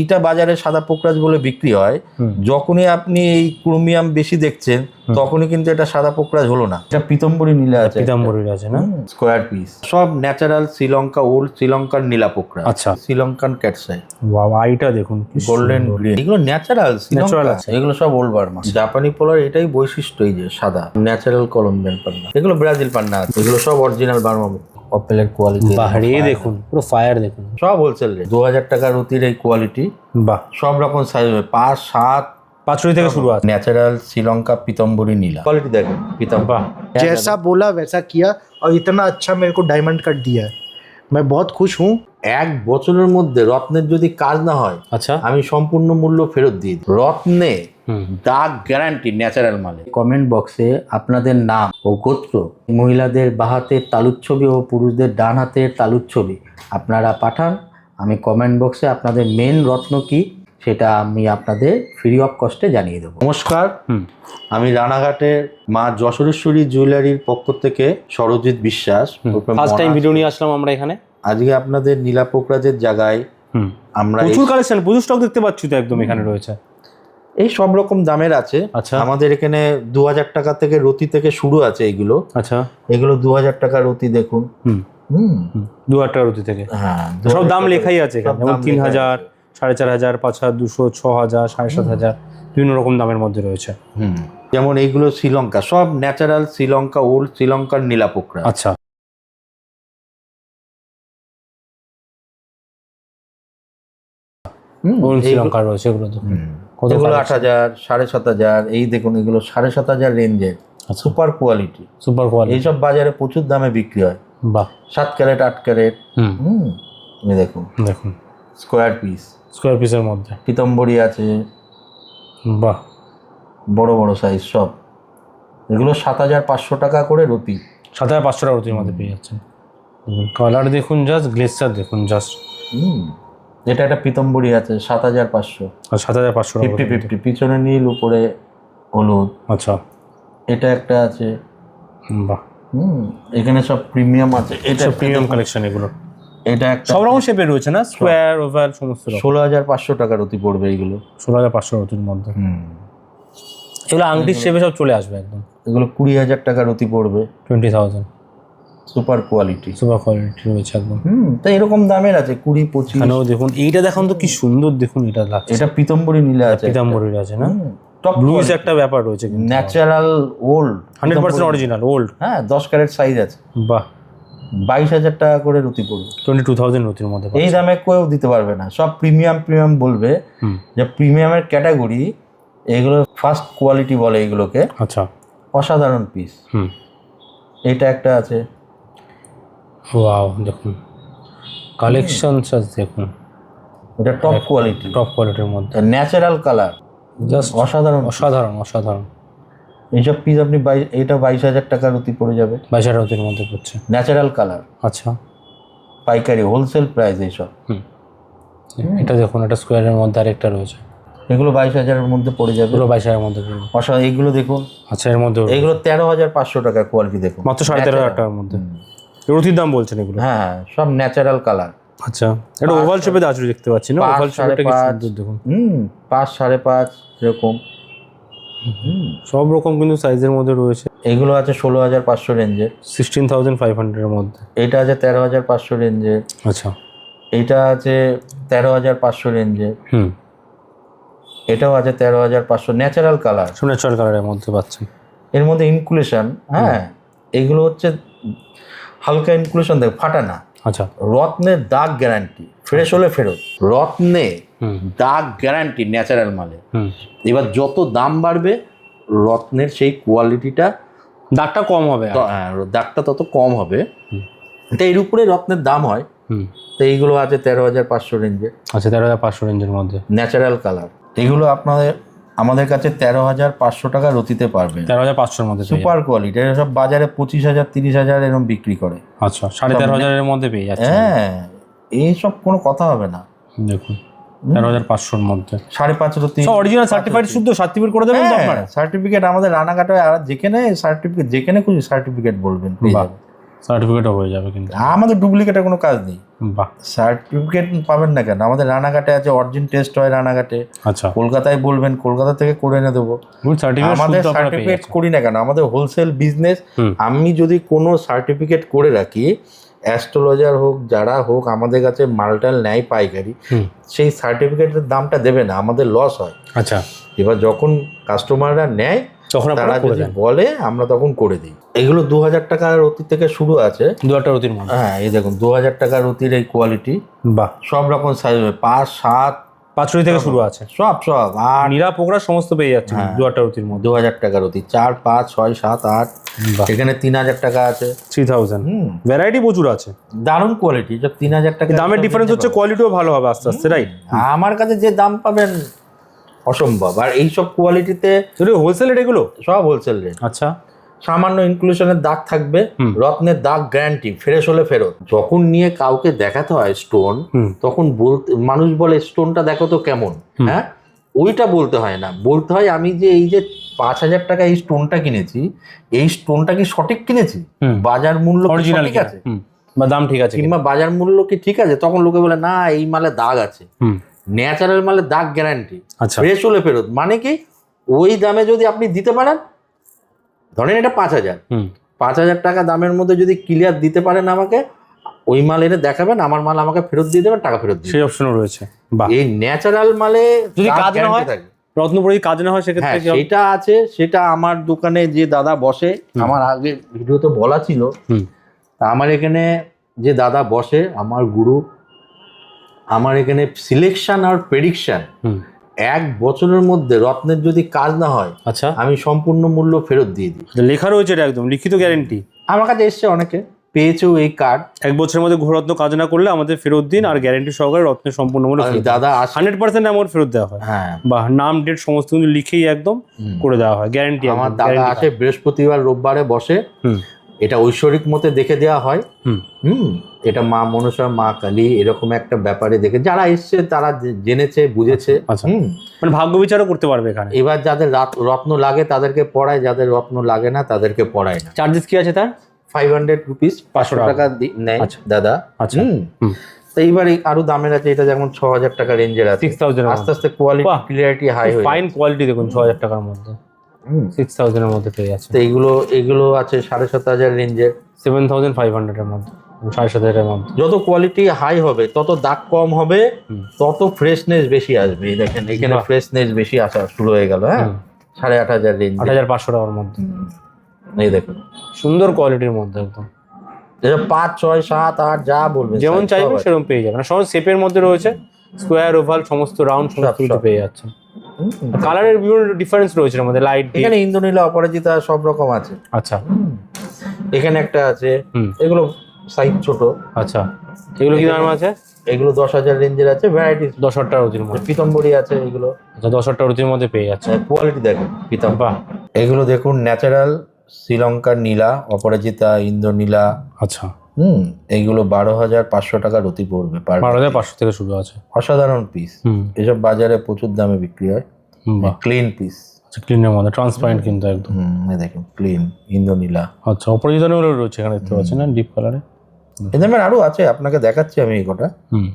এইটা বাজারে সাদা পোকরাজ বলে বিক্রি হয়। যখনই আপনি এই ক্রোমিয়াম বেশি দেখছেন তখনই কিন্তু এটা সাদা পোকরাজ হলো না। এটা পিতম্বরী নীলা আছে। পিতাম্বরীর আছে না? স্কোয়ার পিস সব ন্যাচারাল শ্রীলঙ্কা ওল্ড শ্রীলঙ্কার নীলা পোকরা আচ্ছা। শ্রীলঙ্কান ক্যাটসাই বাবা আইটা দেখুন গোল্ডেন। গ্রিন এগুলো ন্যাচারাল ন্যাচারাল আছে। এগুলো সব ওল্ড বার্মা জাপানি পোলার এটাই বৈশিষ্ট্য এই যে সাদা। ন্যাচারাল কলম্বিয়ান পান্না। এগুলো ব্রাজিল পান্না আছে। এগুলো সব অরিজিনাল বার্মা অপেলের কোয়ালিটি বাহারে দেখুন পুরো ফায়ার দেখুন সব হোলসেল রেট দু হাজার টাকার রতির এই কোয়ালিটি বাহ সব রকম সাইজ হবে পাঁচ সাত পাঁচশো থেকে শুরু আছে ন্যাচারাল শ্রীলঙ্কা পিতম্বরী নীলা কোয়ালিটি দেখেন পিতম্বর বাহ जैसा बोला वैसा किया और इतना अच्छा मेरे को डायमंड कट दिया है मैं बहुत खुश हूँ এক বছরের মধ্যে রত্নের যদি কাজ না হয় আচ্ছা আমি সম্পূর্ণ মূল্য ফেরত দিই রত্নে হুম দাগ গ্যারান্টি ন্যাচারাল মালে কমেন্ট বক্সে আপনাদের নাম ও গোত্র মহিলাদের বাঁ হাতের তালুর ছবি ও পুরুষদের ডান হাতের তালুর ছবি। আপনারা পাঠান আমি কমেন্ট বক্সে আপনাদের মেন রত্ন কি সেটা আমি আপনাদের ফ্রি অফ কস্টে জানিয়ে দেবো। নমস্কার হুম। আমি রানাঘাটের মা যশোরেশ্বরী জুয়েলারির পক্ষ থেকে সরজিৎ বিশ্বাস। First time. ভিডিও নিয়ে আসলাম আমরা এখানে। আজকে আপনাদের নীলা পোকরাজের জায়গায় হুম। আমরা প্রচুর কালেকশন প্রচুর স্টক দেখতে পাচ্ছি তো একদম এখানে রয়েছে। এই সব রকম দামের আছে। আচ্ছা। আমাদের এখানে দু হাজার টাকা থেকে রতি থেকে শুরু আছে এগুলো। আচ্ছা। এগুলো দু হাজার টাকা রতি দেখুন। হুম। দু হাজার টাকা রুটি থেকে। হ্যাঁ সব দাম লেখাই আছে যেমন তিন হাজার সাড়ে চার হাজার পাঁচ হাজার দুশো ছ হাজার সাড়ে সাত হাজার বিভিন্ন রকম দামের মধ্যে রয়েছে। হুম। যেমন এইগুলো শ্রীলঙ্কা সব ন্যাচারাল শ্রীলঙ্কা ওল্ড শ্রীলঙ্কার নীলা পোকরা আচ্ছা। শ্রীলঙ্কার রয়েছে এগুলো তো এগুলো আট হাজার সাড়ে সাত হাজার এই দেখুন এগুলো সাড়ে সাত হাজার রেঞ্জের আচ্ছা। সুপার কোয়ালিটি সুপার কোয়ালিটি এইসব বাজারে প্রচুর দামে বিক্রি হয়। বাহ। সাত ক্যারেট আট ক্যারেট। হুম। এই দেখুন। দেখুন। স্কোয়ার পিস স্কোয়ার পিসের মধ্যে। পিতম্বরী আছে। বাহ। বড় বড় সাইজ সব। এগুলো সাত হাজার পাঁচশো টাকা করে রতি সাত হাজার পাঁচশো টাকা রুটির মধ্যে পেয়ে যাচ্ছেন। কালার দেখুন জাস্ট গ্লেসার দেখুন জাস্ট হুম। এটা একটা পিতম্বরী আছে সাত হাজার পাঁচশো। সাত হাজার পাঁচশো ফিফটি ফিফটি পিছনে নীল উপরে হলুদ। আচ্ছা। এটা একটা আছে। বাহ। হুম এখানে সব প্রিমিয়াম আছে। এটা প্রিমিয়াম কালেকশন এগুলো। এটা একটা সব রকম শেপের রয়েছে না? স্কোয়ার ওভাল সমস্ত ষোলো হাজার পাঁচশো টাকার অতি পড়বে এগুলো। ষোলো হাজার পাঁচশো রুটির মধ্যে। হুম। এগুলো আংটির শেপে সব চলে আসবে একদম। এগুলো কুড়ি হাজার টাকার অতি পড়বে। Twenty thousand super quality. Super quality রয়েছে একদম। হুম তো এরকম দামের আছে কুড়ি পঁচিশ। এখানেও দেখুন এইটা দেখুন তো কি সুন্দর দেখুন এটা লাগছে। এটা পিতম্বরী নীলা আছে। পিতাম্বরীর আছে না? টপ ব্লুজ একটা ব্যাপার রয়েছে natural old hundred percent original old হ্যাঁ দশ ক্যারেট সাইজ আছে। বাহ। বাইশ হাজার টাকা করে রুতি পড়বে। টোয়েন্টি টু থাউজেন্ড রুটির মধ্যে এই দামে কেউ দিতে পারবে না। সব প্রিমিয়াম প্রিমিয়াম বলবে যে প্রিমিয়ামের ক্যাটাগরি এগুলো ফার্স্ট কোয়ালিটি বলে এগুলোকে। আচ্ছা। অসাধারণ পিস হুম। এটা একটা আছে। ওয়াও দেখুন। কালেকশন সাজ দেখুন। এটা টপ কোয়ালিটি টপ কোয়ালিটির মধ্যে। ন্যাচারাল কালার জাস্ট অসাধারণ। অসাধারণ অসাধারণ। এইসব পিস আপনি বাইশ এটা বাইশ হাজার টাকার রুতি পড়ে যাবে। বাইশ হাজার রুটির মধ্যে পড়ছে। ন্যাচারাল কালার আচ্ছা। পাইকারি হোলসেল প্রাইস এইসব। হুম। এটা দেখুন এটা স্কোয়ারের মধ্যে আরেকটা রয়েছে। এগুলো বাইশ হাজারের মধ্যে পড়ে যাবে। এগুলো বাইশ হাজারের মধ্যে পড়বে অসা এইগুলো দেখুন। আচ্ছা এর মধ্যে এগুলো তেরো হাজার পাঁচশো টাকার কোয়ালিটি দেখুন। মাত্র সাড়ে তেরো হাজার টাকার মধ্যে। রুটির দাম বলছেন এগুলো? হ্যাঁ হ্যাঁ সব ন্যাচারাল কালার আচ্ছা এটা ওভাল শেপে দাঁড়িয়ে দেখতে পাচ্ছি না? ওভাল শেপটা কি। সুন্দর দেখুন। হুম পাঁচ সাড়ে পাঁচ এরকম। সব রকম কিন্তু সাইজের মধ্যে রয়েছে। এগুলো আছে ষোলো হাজার পাঁচশো রেঞ্জের। সিক্সটিন থাউজেন্ড ফাইভ হান্ড্রেডের মধ্যে। এটা আছে তেরো হাজার পাঁচশো রেঞ্জের। আচ্ছা। এটা আছে তেরো হাজার পাঁচশো রেঞ্জের। হুম। এটাও আছে তেরো হাজার পাঁচশো ন্যাচারাল কালার ন্যাচারাল কালারের মধ্যে পাচ্ছেন। এর মধ্যে ইনকুলেশন হ্যাঁ। এগুলো হচ্ছে হালকা ইনকুলেশন দেখ ফাটা না। আচ্ছা। রত্নের দাগ গ্যারান্টি ফ্রেশ হলে ফেরত। রত্নে দাগ গ্যারান্টি ন্যাচারাল মালে। হুম। এবার যত দাম বাড়বে রত্নের সেই কোয়ালিটিটা দাগটা কম হবে। হ্যাঁ, দাগটা তত কম হবে। তো এর উপরে রত্নের দাম হয়। হুম। তো এইগুলো আছে তেরো হাজার পাঁচশো রেঞ্জে আচ্ছা তেরো হাজার পাঁচশো রেঞ্জের মধ্যে। ন্যাচারাল কালার এগুলো আপনাদের আমাদের কাছে তেরো হাজার পাঁচশো টাকা রতিতে পারবেন তেরো হাজার পাঁচশোর মধ্যে সুপার কোয়ালিটি এটা সব বাজারে পঁচিশ হাজার তিরিশ হাজার এরকম বিক্রি করে। আচ্ছা সাড়ে তেরো হাজারের মধ্যে পেয়ে যাচ্ছে। হ্যাঁ এইসব কোনো কথা হবে না। দেখুন তেরো হাজার পাঁচশোর মধ্যে। সাড়ে পাঁচ রতি অরিজিনাল সার্টিফাইড শুদ্ধ সার্টিফিকেট করে দেবেন সার্টিফিকেট আমাদের রানাঘাটে আর যেখানে সার্টিফিকেট যেখানে খুশি সার্টিফিকেট বলবেন। সার্টিফিকেটও হয়ে যাবে কিন্তু। আমাদের ডুপ্লিকেটের কোনো কাজ নেই। বাহ। সার্টিফিকেট পাবেন না কেন? আমাদের রানাঘাটে আছে অরিজিন টেস্ট হয় রানাঘাটে। আচ্ছা। কলকাতায় বলবেন কলকাতা থেকে করে এনে দেবো। আমাদের সার্টিফিকেট করি না কেন? আমাদের হোলসেল বিজনেস আমি যদি কোনো সার্টিফিকেট করে রাখি অ্যাস্ট্রোলজার হোক যারা হোক আমাদের কাছে মালটাল নেয় পাইকারি সেই সার্টিফিকেটের দামটা দেবে না আমাদের লস হয়। আচ্ছা। এবার যখন কাস্টমাররা নেয় তখন তারা করে যদি বলে আমরা তখন করে দিই। এগুলো দু হাজার টাকার অতি থেকে শুরু আছে। দু রতির মধ্যে হ্যাঁ এই দেখুন দু হাজার টাকার অতির এই কোয়ালিটি বাহ। সব রকম সাইজ পাঁচ সাত পাঁচশো থেকে শুরু আছে। সব সব আট। নীলা পোকরা সমস্ত পেয়ে যাচ্ছে হ্যাঁ। দু একটা রতির মধ্যে। দু হাজার টাকার অতি। চার পাঁচ ছয় সাত আট। এখানে তিন হাজার টাকা আছে। থ্রি থাউজেন্ড হুম। ভ্যারাইটি প্রচুর আছে। দারুণ কোয়ালিটি তিন হাজার টাকা দামের ডিফারেন্স হচ্ছে কোয়ালিটিও ভালো হবে আস্তে আস্তে রাইট আমার কাছে যে দাম পাবেন অসম্ভব। আর এইসব কোয়ালিটিতে হোলসেল রেট এগুলো? সব হোলসেল রেট আচ্ছা। সামান্য ইনক্লুশনের দাগ থাকবে রত্নের দাগ গ্যারান্টি ফ্রেশ হলে ফেরত। যখন নিয়ে কাউকে দেখাতে হয় স্টোন তখন বলতে মানুষ বলে স্টোনটা দেখো তো কেমন? হ্যাঁ? ওইটা বলতে হয় না। বলতে হয় আমি যে এই যে পাঁচ হাজার টাকা এই স্টোনটা কিনেছি এই স্টোনটা কি সঠিক কিনেছি? বাজার মূল্য কি অরিজিনাল সঠিক আছে? বা দাম ঠিক আছে কিংবা বাজার মূল্য কি ঠিক আছে? তখন লোকে বলে না এই মালে দাগ আছে। ন্যাচারাল মালে দাগ গ্যারান্টি আচ্ছা। ফ্রেশ হলে ফেরত। মানে কি? ওই দামে যদি আপনি দিতে পারেন ধরেন এটা পাঁচ হাজার। হুম। পাঁচ হাজার টাকা দামের মধ্যে যদি ক্লিয়ার দিতে পারেন আমাকে ওই মাল এনে দেখাবেন আমার মাল আমাকে ফেরত দিয়ে দেবেন টাকা ফেরত সেই অপশনও রয়েছে। বাহ। এই ন্যাচারাল মালে যদি কাজ না হয়? রত্নপুরে কাজ না হয় সেক্ষেত্রে হ্যাঁ? সেটা আছে সেটা আমার দোকানে যে দাদা বসে আমার আগে ভিডিওতে বলা ছিল। হুম। তা আমার এখানে যে দাদা বসে আমার গুরু আমার এখানে সিলেকশন আর প্রেডিকশন হুম। এক বছরের মধ্যে রত্নের যদি কাজ না হয় আচ্ছা। আমি সম্পূর্ণ মূল্য ফেরত দিয়ে দিই। লেখা রয়েছে এটা একদম লিখিত গ্যারেন্টি আমার কাছে এসছে অনেকে। পেয়েছেও এই কার্ড এক বছরের মধ্যে ঘোরত্ন কাজ না করলে আমাদের ফেরত দিন আর গ্যারেন্টি সহকারে রত্নের সম্পূর্ণ মূল্য দাদা হান্ড্রেড পার্সেন্ট অ্যামাউন্ট ফেরত দেওয়া হয়। হ্যাঁ। বা নাম ডেট সমস্ত কিছু লিখেই একদম করে দেওয়া হয় গ্যারেন্টি আমার দাদা আসে বৃহস্পতিবার রোববারে বসে। হুম। এটা ঐশ্বরিক মতে দেখে দেওয়া হয়। হুম। এটা মা মনসা মা কালী এরকম একটা ব্যাপারে দেখে যারা এসছে তারা জেনেছে বুঝেছে। আচ্ছা। মানে ভাগ্য বিচারও করতে পারবে এখানে। এবার যাদের রত্ন লাগে তাদেরকে পড়ায় যাদের রত্ন লাগে না তাদেরকে পড়ায় না। চার্জেস কি আছে তার? ফাইভ হান্ড্রেড রুপিস পাঁচশো টাকা। নেয় আচ্ছা। দাদা। আচ্ছা। তো এইবার এই আরও দামের আছে এটা যেমন ছ হাজার টাকা রেঞ্জের আছে। সিক্স থাউজেন্ড আস্তে আস্তে quality. Clarity high fine quality দেখুন ছ হাজার টাকার মধ্যে। সিক্স থাউজেন্ডের মধ্যে পেয়ে যাচ্ছে তো এইগুলো এগুলো আছে সাড়ে সাত হাজার রেঞ্জের। সেভেন থাউজেন্ড ফাইভ হান্ড্রেডের মধ্যে সাড়ে সাত হাজারের মধ্যে। যত কোয়ালিটি হাই হবে তত দাগ কম হবে তত ফ্রেশনেস বেশি আসবে। দেখেন এখানে ফ্রেশনেস বেশি আসা শুরু হয়ে গেল হ্যাঁ? সাড়ে আট হাজার রেঞ্জ। আট হাজার পাঁচশো টাকার মধ্যে। এই দেখুন। সুন্দর কোয়ালিটির মধ্যে একদম। পাঁচ ছয় সাত আট যা বলবেন যেমন চাইবেন। সেরকম পেয়ে যাবেন। সব শেপের মধ্যে রয়েছে স্কোয়ার ওভাল সমস্ত রাউন্ড সমস্ত পেয়ে যাচ্ছে। কালারের বিভিন্ন ডিফারেন্স রয়েছে এর মধ্যে লাইট এখানে ইন্দ্রনীলা অপরাজিতা সব রকম আছে। আচ্ছা। এখানে একটা আছে। হুম। এগুলো সাইজ ছোট। আচ্ছা। এগুলো কি দাম আছে? এগুলো দশ হাজার রেঞ্জের আছে ভ্যারাইটি দশ হাজার টাকা রুচির মধ্যে। পিতম্বরী আছে এগুলো। আচ্ছা দশ হাজার টাকা রুচির মধ্যে পেয়ে যাচ্ছে। কোয়ালিটি দেখেন পিতম এগুলো দেখুন ন্যাচারাল শ্রীলঙ্কার নীলা অপরাজিতা ইন্দ্রনীলা আচ্ছা। হুম এইগুলো বারো হাজার পাঁচশো টাকা রতি পড়বে বারো হাজার পাঁচশো থেকে শুরু আছে। অসাধারণ পিস এসব বাজারে প্রচুর দামে বিক্রি হয়। ক্লিন পিস আচ্ছা ক্লিনের মধ্যে ট্রান্সপারেন্ট কিন্তু একদম। দেখুন ক্লিন ইন্দ্রনীলা আচ্ছা অপরাজিতানগুলো রয়েছে এখানে দেখতে পাচ্ছেন না? ডিপ কালারে এই দামের আরও আছে আপনাকে দেখাচ্ছি আমি এই কটা। হুম।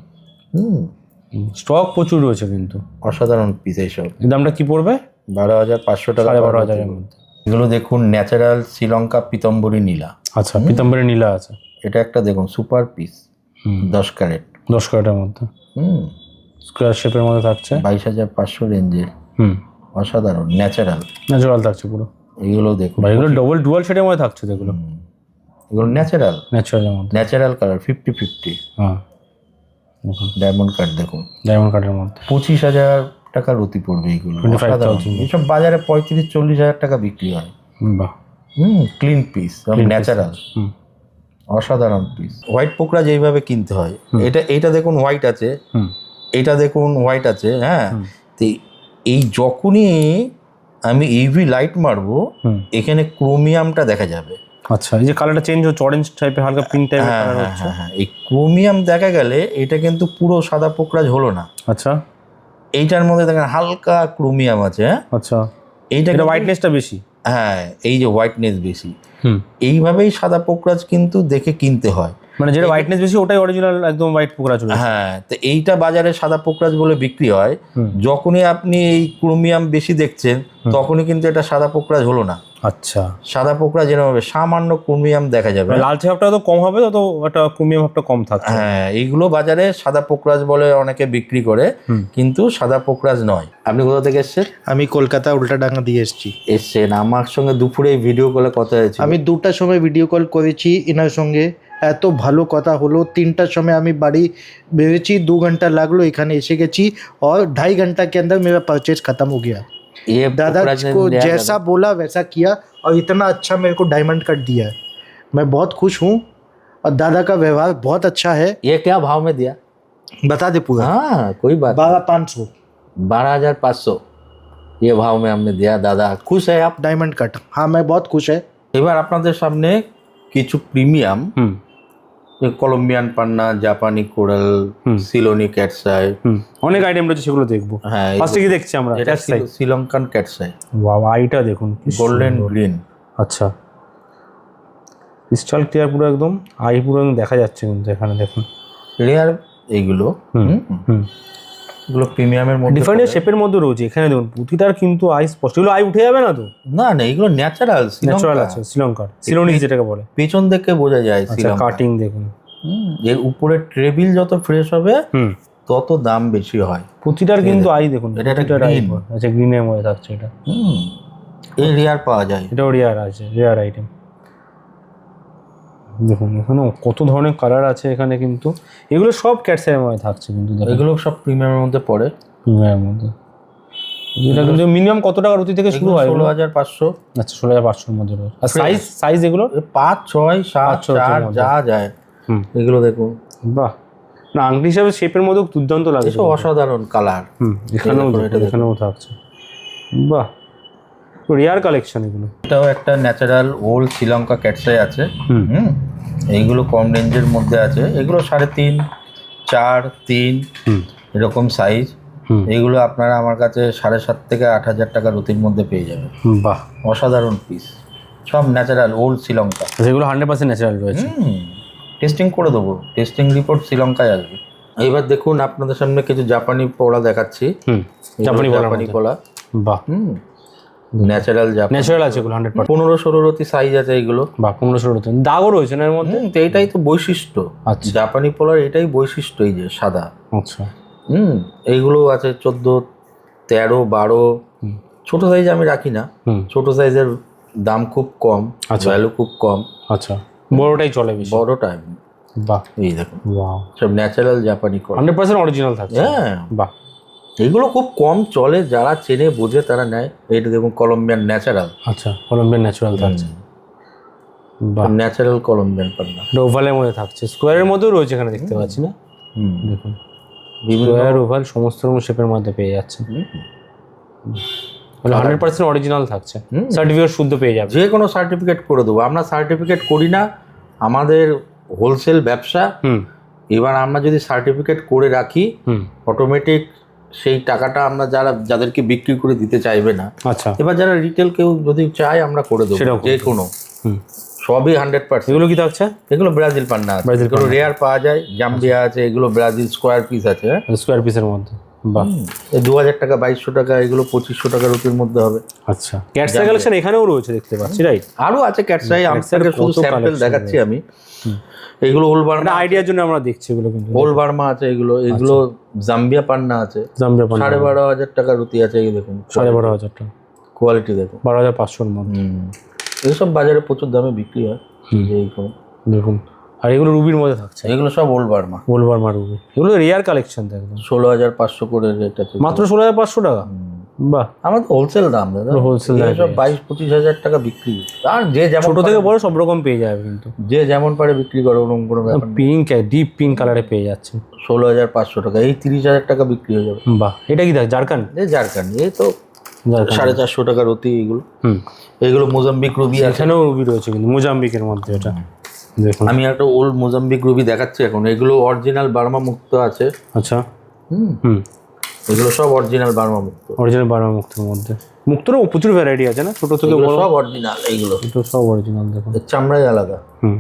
স্টক প্রচুর রয়েছে কিন্তু। অসাধারণ পিস এইসব। এই দামটা কি পড়বে? বারো হাজার পাঁচশো টাকা সাড়ে বারো হাজারের মধ্যে। এগুলো দেখুন ন্যাচারাল শ্রীলঙ্কা পিতম্বরী নীলা। আচ্ছা পিতাম্বরের নীলা আছে। এটা একটা দেখুন সুপার পিস দশ ক্যারেট। দশ ক্যারেটের মধ্যে? হুম। স্কোয়ার শেপের মধ্যে থাকছে? বাইশ হাজার পাঁচশো রেঞ্জের। হুম। অসাধারণ ন্যাচারাল ন্যাচারাল থাকছে পুরো। এগুলো দেখুন। এগুলো ডবল ডুয়াল শেডের মধ্যে থাকছে এগুলো? এগুলো ন্যাচারাল ন্যাচারালের মধ্যে। ন্যাচারাল কালার ফিফটি ফিফটি হ্যাঁ। ডায়মন্ড কার্ড দেখুন। ডায়মন্ড কাটের মধ্যে। পঁচিশ হাজার টাকা রতি পড়বে এইগুলো 25,000 অসাধারণ। এইসব বাজারে পঁয়ত্রিশ চল্লিশ হাজার টাকা বিক্রি হয়। বাহ। হুম ক্লিন পিস ন্যাচারাল হুম। অসাধারণ পিস হোয়াইট পোকরা যেইভাবে কিনতে হয় এটা এইটা দেখুন হোয়াইট আছে এটা দেখুন হোয়াইট আছে হ্যাঁ? তো এই যখনই আমি ইভি লাইট মারবো এখানে ক্রোমিয়ামটা দেখা যাবে। আচ্ছা এই যে কালারটা চেঞ্জ হচ্ছে অরেঞ্জ টাইপের হালকা পিঙ্ক টাইপের হ্যাঁ কালার হ্যাঁ হচ্ছে। হ্যাঁ হ্যাঁ এই ক্রোমিয়াম দেখা গেলে এটা কিন্তু পুরো সাদা পোকরাজ হলো না। আচ্ছা। এইটার মধ্যে দেখেন হালকা ক্রোমিয়াম আছে হ্যাঁ? আচ্ছা। এইটা এটা হোয়াইটনেসটা বেশি। হ্যাঁ এই যে হোয়াইটনেস বেশি। এইভাবেই সাদা পোকরাজ কিন্তু দেখে কিনতে হয়। মানে যেটা হোয়াইটনেস বেশি ওটাই অরিজিনাল একদম হোয়াইট পোকরা চলে হ্যাঁ তো এইটা বাজারে সাদা পোকরাজ বলে বিক্রি হয়। যখনই আপনি এই ক্রোমিয়াম বেশি দেখছেন তখনই কিন্তু এটা সাদা পোকরাজ হলো না। আচ্ছা। সাদা পোকরাজ এরকম হবে সামান্য ক্রোমিয়াম দেখা যাবে। মানে লালচে ভাবটা তো কম হবে তত একটা ক্রোমিয়াম ভাবটা কম থাকছে। হ্যাঁ এইগুলো বাজারে সাদা পোকরাজ বলে অনেকে বিক্রি করে কিন্তু সাদা পোকরাজ নয়। আপনি কোথা থেকে এসছেন? আমি কলকাতা উল্টাডাঙ্গা দিয়ে এসেছি। এসছেন। আমার সঙ্গে দুপুরে ভিডিও কলে কথা হয়েছে আমি দুটার সময় ভিডিও কল করেছি এনার সঙ্গে। এত ভালো কথা হলো তিনটার সময় আমি বাড়ি বেরিয়েছি দু ঘন্টা লাগলো এখানে এসে গেছি और ढाई घंटा के अंदर मेरा परचेज खत्म हो गया ये दादा पोकराज ने को लिया जैसा बोला वैसा किया और इतना अच्छा मेरे को डायमंड कट दिया है मैं बहुत खुश हूँ और दादा का व्यवहार बहुत अच्छा है दादा। ये क्या भाव में दिया बता दे पूरा हाँ कोई बात बारह पाँच सौ बारह हजार पाँच सौ ये भाव में हमने दिया दादा खुश है आप डायमंड कट हाँ मैं बहुत खुश है এবার আপনাদের সামনে কিছু প্রিমিয়াম হুম কলম্বিয়ান পান্না জাপানি কোরাল। সিলোনি ক্যাটসাই অনেক আইটেম রয়েছে সেগুলো দেখব। হ্যাঁ ফার্স্টে কি দেখছি আমরা? এটা শ্রীলঙ্কান ক্যাটসাই বাবা আইটা দেখুন গোল্ডেন। গ্রিন আচ্ছা। ক্রিস্টাল ক্লিয়ার পুরো একদম আই পুরো একদম দেখা যাচ্ছে কিন্তু এখানে দেখুন। ক্লিয়ার এইগুলো। হুম। এগুলো প্রিমিয়ামের মধ্যে ডিফারেন্ট শেপের মধ্যে রয়েছে। এখানে দেখুন প্রতিটার কিন্তু আই স্পষ্ট এগুলো আই উঠে যাবে না তো? না না এগুলো ন্যাচারাল ন্যাচারাল আছে শ্রীলঙ্কার। সিলোনিস যেটাকে বলে। পেছন থেকে বোঝা যায় আচ্ছা কাটিং দেখুন। এর উপরে ট্রেবিল যত ফ্রেশ হবে তত দাম বেশি হয়। প্রতিটার কিন্তু আই দেখুন। এটা একটা আচ্ছা গ্রিনের মধ্যে থাকছে এটা। হুম এই রেয়ার পাওয়া যায়। এটাও রেয়ার আছে রেয়ার আইটেম দেখুন এখানে কত ধরনের কালার আছে এখানে কিন্তু। এগুলো সব ক্যাটসের মধ্যে থাকছে কিন্তু এগুলো সব প্রিমিয়ামের মধ্যে পড়ে। প্রিমিয়ামের মধ্যে। এটা কিন্তু মিনিমাম কত টাকার অতি থেকে শুরু হয় ষোলো? হাজার পাঁচশো। আচ্ছা ষোলো হাজার পাঁচশোর মধ্যে আর সাইজ সাইজ এগুলো? পাঁচ ছয় সাত চার যা যায়। এগুলো দেখুন। বাহ। না আংটি হিসাবে শেপের মধ্যেও দুর্দান্ত লাগছে। এসব অসাধারণ কালার হুম এখানেও। এখানেও থাকছে। বাহ। রেয়ার কালেকশন এগুলো। এটাও একটা ন্যাচারাল ওল্ড শ্রীলঙ্কা ক্যাটসাই আছে। হুম। এইগুলো কম রেঞ্জের মধ্যে আছে। এগুলো সাড়ে তিন চার তিন হুম। এরকম সাইজ হুম। এইগুলো আপনারা আমার কাছে সাড়ে সাত থেকে আট হাজার টাকার রতির মধ্যে পেয়ে যাবেন। বাহ। অসাধারণ পিস সব ন্যাচারাল ওল্ড শ্রীলঙ্কা। সেগুলো হান্ড্রেড পার্সেন্ট ন্যাচারাল রয়েছে। টেস্টিং করে দেবো। টেস্টিং রিপোর্ট শ্রীলঙ্কায় আসবে। এবার দেখুন আপনাদের সামনে কিছু জাপানি পোলা দেখাচ্ছি। হুম। জাপানি মধ্যে। বাহ। হুম। ন্যাচারাল জাপানি ন্যাচারাল আছে এগুলো হান্ড্রেড পার্সেন্ট পনেরো ষোলো রতি সাইজ আছে এইগুলো বাহ পনেরোশো রয়েছে দাগও রয়েছে না এর মধ্যে? তো এইটাই তো বৈশিষ্ট্য। আচ্ছা। জাপানি পোলার এটাই বৈশিষ্ট্য এই যে সাদা। আচ্ছা। হুম এইগুলো আছে চোদ্দ তেরো বারো। ছোট সাইজ আমি রাখি না। ছোট সাইজের দাম খুব কম আচ্ছা। ভ্যালু খুব কম। আচ্ছা। বড়টাই চলে বেশি। বড়টা বাহ। এই দেখুন। সব ন্যাচারাল জাপানি হান্ড্রেড পার্সেন্ট অরিজিনাল থাকছে। হ্যাঁ। বাহ। এইগুলো খুব কম চলে যারা চেনে বোঝে তারা নেয়। এটা দেখুন কলম্বিয়ান ন্যাচারাল আচ্ছা কলম্বিয়ান ন্যাচারাল থাকছে। বাহ। ন্যাচারাল কলম্বিয়ান পান্না। ওভালের মধ্যে থাকছে। স্কোয়ারের মধ্যেও রয়েছে এখানে দেখতে পাচ্ছি না? হুম। দেখুন। বিভিন্ন স্কোয়ার ওভাল সমস্ত রকম শেপের মধ্যে পেয়ে যাচ্ছে। হান্ড্রেড পার্সেন্ট অরিজিনাল থাকছে। সার্টিফিকেট শুদ্ধ পেয়ে যাবে। যে কোনো সার্টিফিকেট করে দেবো। আমরা সার্টিফিকেট করি না। আমাদের হোলসেল ব্যবসা। হুম। এবার আমরা যদি সার্টিফিকেট করে রাখি অটোমেটিক সেই টাকাটা আমরা যারা যাদেরকে বিক্রি করে দিতে চাইবে না আচ্ছা। এবার যারা রিটেল কেউ যদি চায় আমরা করে দেবো যে কোনো। সবই হান্ড্রেড পার্সেন্ট এগুলো কি থাকছে? এগুলো ব্রাজিল পান্না আছে। ব্রাজিল এগুলো রেয়ার পাওয়া যায় জাম্বিয়া আছে এগুলো ব্রাজিল স্কোয়ার পিস আছে স্কোয়ার পিসের মধ্যে। বাহ। এই দু হাজার টাকা বাইশশো টাকা এগুলো পঁচিশশো টাকা রুপির মধ্যে হবে। আচ্ছা। ক্যাটসের কালেকশন এখানেও রয়েছে দেখতে পাচ্ছি রাইট আরও আছে ক্যাটসাই আপনাকে শুধু স্যাম্পল দেখাচ্ছি আমি। এগুলো একটা ওলবার্মা আইডিয়ার জন্য আমরা দেখছি এগুলো কিন্তু। ওল বার্মা আছে এগুলো এগুলো জাম্বিয়া পান্না আছে। জাম্বিয়া পান্না। সাড়ে বারো হাজার টাকা রুটি আছে এই দেখুন সাড়ে বারো হাজার টাকা। কোয়ালিটি দেখুন। বারো হাজার পাঁচশোর মধ্যে। হুম। এইসব বাজারে প্রচুর দামে বিক্রি হয় এইরকম দেখুন আর এগুলো রুবির মধ্যে থাকছে। এগুলো সব ওল বার্মা। গোলবার মা রুবি। এগুলো রেয়ার কালেকশন একদম। ষোলো হাজার পাঁচশো করে রেট আছে। মাত্র ষোলো হাজার পাঁচশো টাকা? বাহ। আমার তো হোলসেল দাম দাদা। এগুলো সব বাইশ পঁচিশ হাজার টাকা বিক্রি। আর যে যেমন ছোট থেকে বড় সব রকম পেয়ে যাবে কিন্তু। যে যেমন পারে বিক্রি করে ওরকম কোনো ব্যাপার পিঙ্ক ডিপ পিঙ্ক কালারে পেয়ে যাচ্ছে। ষোলো হাজার পাঁচশো টাকা এই তিরিশ হাজার টাকা বিক্রি হয়ে যাবে। বাহ এটা কি দেখ ঝাড়খণ্ড? এই ঝাড়খণ্ড এই তো সাড়ে চারশো টাকা রতি এগুলো। হুম। এগুলো মোজাম্বিক রুবি এখানেও রুবি রয়েছে কিন্তু মোজাম্বিকের মধ্যে এটা। দেখুন। আমি একটা ওল্ড মোজাম্বিক রুবি দেখাচ্ছি এখন। এগুলো অরিজিনাল বার্মা মুক্ত আছে। আচ্ছা। হুম। হুম। এগুলো সব অরিজিনাল বার্মা মুক্ত। অরিজিনাল বারো মুক্তোর মধ্যে। মুক্তরও প্রচুর ভ্যারাইটি আছে না? ছোট থেকে বড়? সব অরিজিনাল এইগুলো। এগুলো সব অরিজিনাল দেখুন। চামড়াই আলাদা। হুম।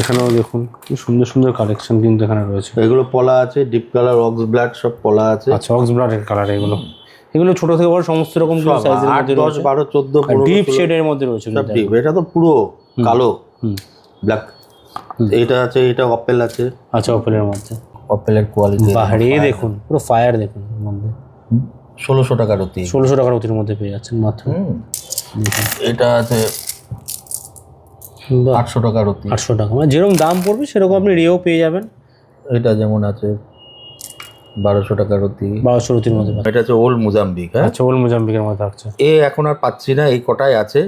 এখানেও দেখুন কি সুন্দর সুন্দর কালেকশন কিন্তু এখানে রয়েছে। এগুলো পলা আছে ডিপ কালার অক্স ব্লাড সব পলা আছে। আচ্ছা অক্স ব্লাডের কালার এগুলো। এগুলো ছোট থেকে বড় সমস্ত রকম সাইজের মধ্যে দশ রয়েছে। বারো চোদ্দ পনেরো ডিপ ষোলো, শেডের মধ্যে রয়েছে সব ডিপ এটা তো পুরো কালো হুম। ব্ল্যাক এটা আছে এটা অপেল আছে। আচ্ছা ওপেলের মধ্যে। অপেলের কোয়ালিটি বাহারে দেখুন পুরো ফায়ার দেখুন মধ্যে। ষোলোশো টাকার অতি। ষোলোশো টাকার অতির মধ্যে পেয়ে যাচ্ছেন মাত্র। এটা আছে আটশো টাকার অতি। আটশো টাকা। মানে যেরকম দাম পড়বে সেরকম আপনি রেও পেয়ে যাবেন। এটা যেমন আছে বারোশো টাকার অতি। বারোশো অতির মধ্যে এটা হচ্ছে ওল্ড মোজাম্বিক হ্যাঁ? আচ্ছা ওল মোজাম্বিকের মধ্যে থাকছে এ এখন আর পাচ্ছি না এই কটাই আছে।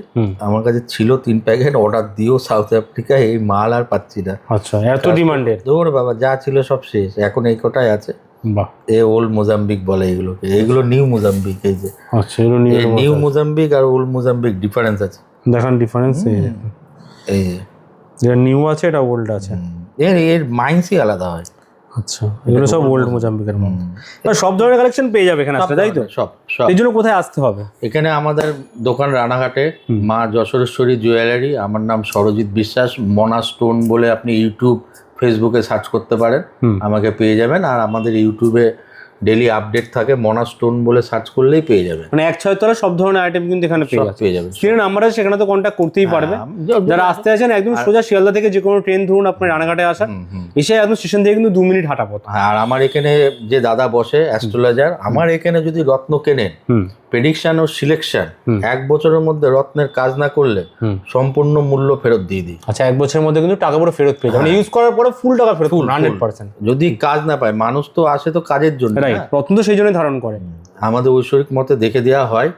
আমার কাছে ছিল তিন প্যাকেট অর্ডার দিও সাউথ আফ্রিকায় এই মাল আর পাচ্ছি না। আচ্ছা এত ডিমান্ডের দৌড় বাবা যা ছিল সব শেষ এখন এই কটাই আছে। বাহ। এ ওল্ড মোজাম্বিক বলে এগুলোকে এগুলো নিউ মোজাম্বিক এই যে। আচ্ছা এগুলো নিয়ে নিউ মোজাম্বিক আর ওল্ড মোজাম্বিক ডিফারেন্স আছে। দেখান ডিফারেন্স এই। এই যে নিউ আছে এটা ওল্ড আছে। এর এর মাইন্ডসই আলাদা হয়। আচ্ছা এগুলো সব ওল্ড মোজাম্বিকের মধ্যে। মানে সব ধরনের কালেকশন পেয়ে যাবে এখানে আসলে তাই তো? সব সব। এই জন্য কোথায় আসতে হবে? এখানে আমাদের দোকান রানাঘাটে মা যশোরেশ্বরী জুয়েলারি আমার নাম সরজিৎ বিশ্বাস মনা স্টোন বলে আপনি ইউটিউব ফেসবুকে সার্চ করতে পারেন আমাকে পেয়ে যাবেন আর আমাদের ইউটিউবে ডেলি আপডেট থাকে মনা স্টোন বলে সার্চ করলেই পেয়ে যাবে। মানে এক ছয় তলা সব ধরনের আইটেম কিন্তু এখানে পেয়ে যাবে পেয়ে যাবে। স্ক্রিনে নাম্বার আছে সেখানে তো কন্ট্যাক্ট করতেই পারবে। হ্যাঁ, যারা আসতে আছেন একদম সোজা শিয়ালদা থেকে যে কোনো ট্রেন ধরুন আপনার রানাঘাটে হুম। এসে একদম স্টেশন থেকে কিন্তু দু মিনিট হাঁটা পথ। হ্যাঁ, আর আমার এখানে যে দাদা বসে অ্যাস্ট্রোলজার আমার এখানে যদি রত্ন কেনেন প্রেডিকশন ও সিলেকশন এক বছরের মধ্যে রত্নের কাজ না করলে সম্পূর্ণ মূল্য ফেরত দিয়ে দিই। আচ্ছা এক বছরের মধ্যে কিন্তু টাকা পুরো ফেরত পেয়ে যাবেন ইউজ করার পরে ফুল টাকা ফেরত হান্ড্রেড পার্সেন্ট যদি কাজ না পায় মানুষ তো আসে তো কাজের জন্য না? রত্ন তো সেই জন্য ধারণ করে। আমাদের ঐশ্বরিক মতে দেখে দেওয়া হয়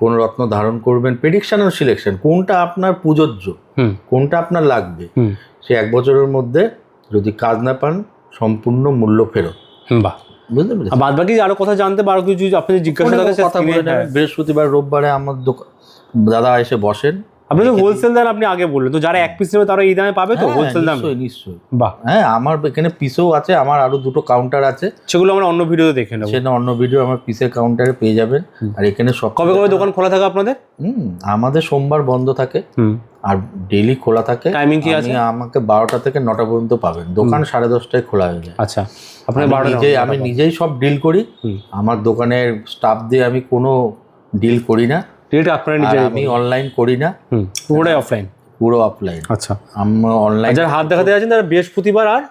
কোন রত্ন ধারণ করবেন প্রেডিকশন ও সিলেকশন কোনটা আপনার প্রযোজ্য কোনটা আপনার লাগবে সে এক বছরের মধ্যে যদি কাজ না পান সম্পূর্ণ মূল্য ফেরত। বাহ। বুঝতে পেরেছেন বাদ বাকি আরও কথা জানতে পারো কিছু আপনাদের জিজ্ঞাসা থাকে কথা বলে নেবেন। বৃহস্পতিবার রোববারে আমার দোকান দাদা এসে বসেন। আপনি তো হোলসেল দাম আপনি আগে বললেন তো যারা এক পিস নেবে তারা এই দামে পাবে তো হ্যাঁ, হোলসেল দামে? নিশ্চয়ই নিশ্চয়ই। বাহ। হ্যাঁ আমার এখানে পিসও আছে আমার আরও দুটো কাউন্টার আছে। সেগুলো আমরা অন্য ভিডিওতে দেখে নেব। সেটা অন্য ভিডিও আমার পিসের কাউন্টারে পেয়ে যাবেন। আর এখানে সব কবে কবে দোকান খোলা থাকে আপনাদের? হুম আমাদের সোমবার বন্ধ থাকে। হুম। আর ডেলি খোলা থাকে। Timing কি আছে? আমাকে বারোটা থেকে নটা পর্যন্ত পাবেন। দোকান সাড়ে দশটায় খোলা হয়ে যায়। আচ্ছা। আপনার আমি নিজেই আমি নিজেই সব ডিল করি। আমার দোকানের স্টাফ দিয়ে আমি কোনো ডিল করি না। রেট আপনারা নিজে আমি অনলাইন করি না। পুরোটাই অফলাইন পুরো অফলাইন আচ্ছা। আমরা অনলাইন যারা হাত দেখাতে আছেন তারা বৃহস্পতিবার আর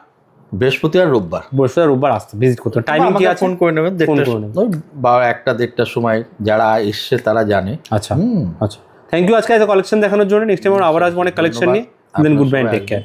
বৃহস্পতিবার রোববার। বৃহস্পতিবার রোববার আসতে। ভিজিট করতে টাইমিং কি আছে? ফোন করে নেবেন ওই বা একটা দেড়টার সময় যারা এসছে তারা জানে। আচ্ছা। আচ্ছা। থ্যাংক ইউ আজকে এত কালেকশন দেখানোর জন্য। নেক্সট টাইম আবার আসব অনেক কালেকশন নিয়ে। Then good bye take care